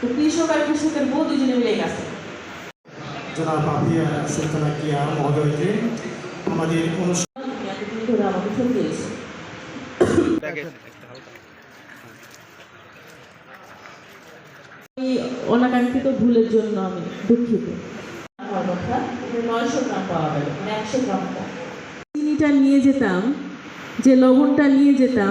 তো কৃষক আর কৃষকের বউ দুজনে মিলে এই কাজটা করে। জনাব আফিয়া সুলতানা কিয়া মহোদয়কে আমাদের অনুষ্ঠান তুমি আমাকে ফোন করেছ অনাকাঙ্ক্ষিত ভুলের জন্য আমি দুঃখিত। আমার নয়শো গ্রাম পাওয়া গেল মানে একশো গ্রাম চিনিটা নিয়ে যেতাম যে লবণটা নিয়ে যেতাম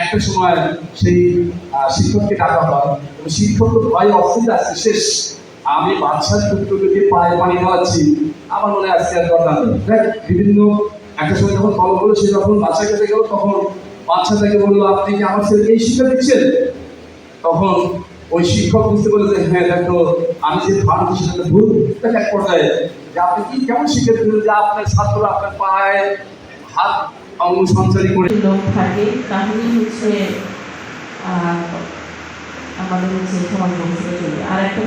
একটা সময় সেই শিক্ষককে ডাকা হয়। এবং শিক্ষক তো ভয় অসুবিধা আছে, শেষ, আমি বাচ্চার পুত্রকে পায়ে পানি দেওয়াচ্ছি আমার মনে আজকে আর দরকার দেখ, বিভিন্ন একটা সময় যখন কল করল সে যখন বাচ্চা কাছে গেল, তখন বাচ্চা তাকে বলল, আপনি কি আমার ছেলেকে এই শিক্ষা দিচ্ছেন? তখন ওই শিক্ষক বুঝতে পারল যে হ্যাঁ দেখো আমি যে ভারত সেটা ভুল। এক পর্যায়ে যে আপনি কি, কেমন শিক্ষা দিলেন যে আপনার ছাত্ররা আপনার পায়ে হাত অঙ্গ সঞ্চারী করে লোক থাকে তাহলে হচ্ছে আমাদের হচ্ছে সমাজ ব্যবস্থা চলবে আর একটা